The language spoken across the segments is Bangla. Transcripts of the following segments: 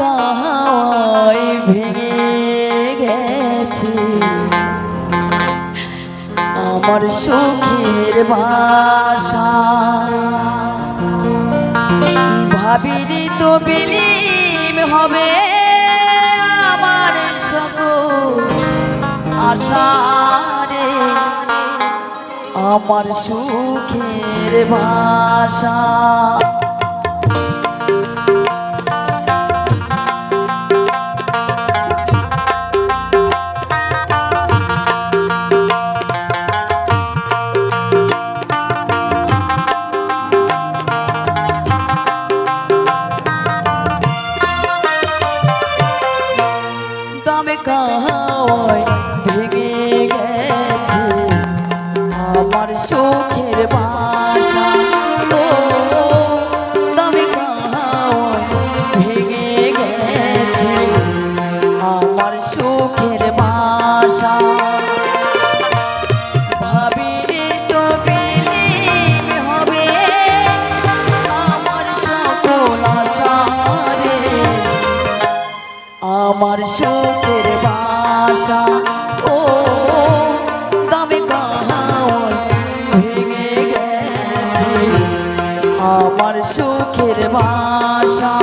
কাহাই ভেঙে গেছে। আমার সুখের বাসা। ভাবিনি তো বিলীন হবে আমার সকল আশা রে আমার সুখের ভাষা সুখের বাসা। ও, তবে ভেঙে গেছে আমার সুখের বাসা। আমার সকল আশা রে আমার বাসা, ও আমার সুখের বাসা।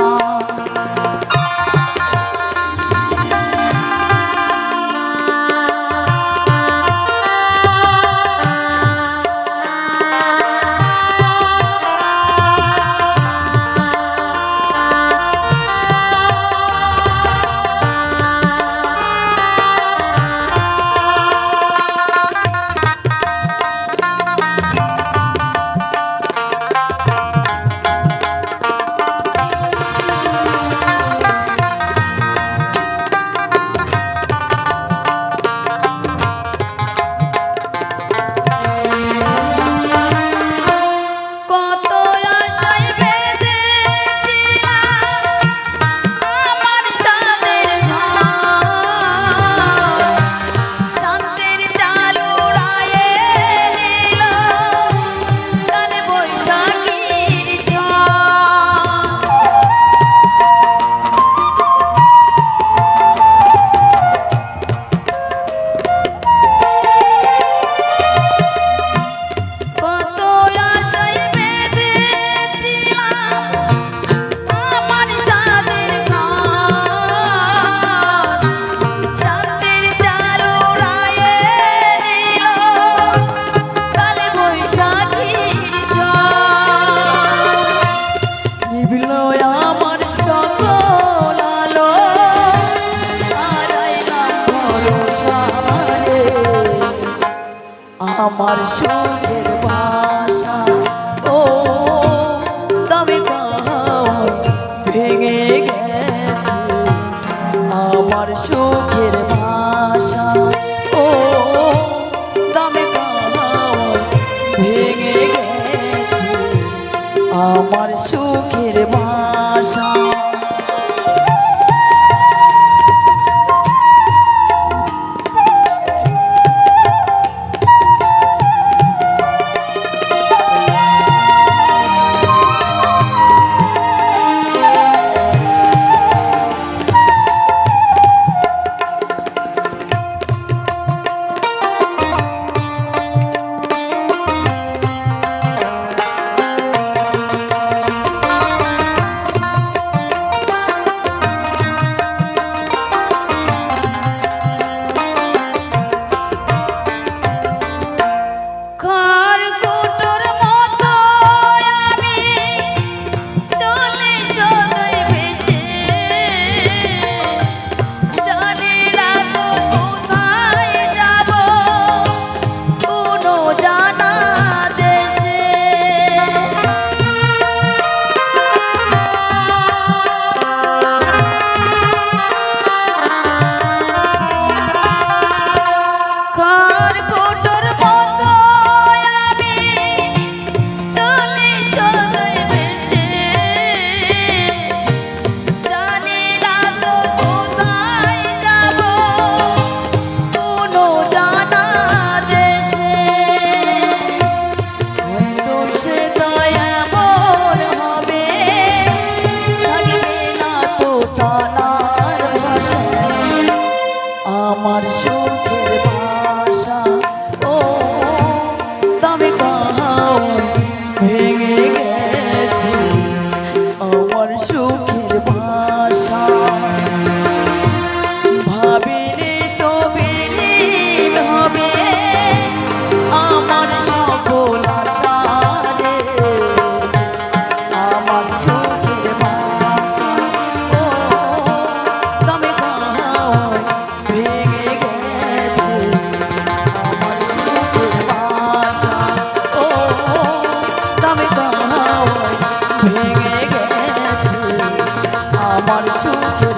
আমার সুন্দর ভাষা। ও তবে ভেঙে গেছে। আমার সুখের বাসা আমার I'm soon.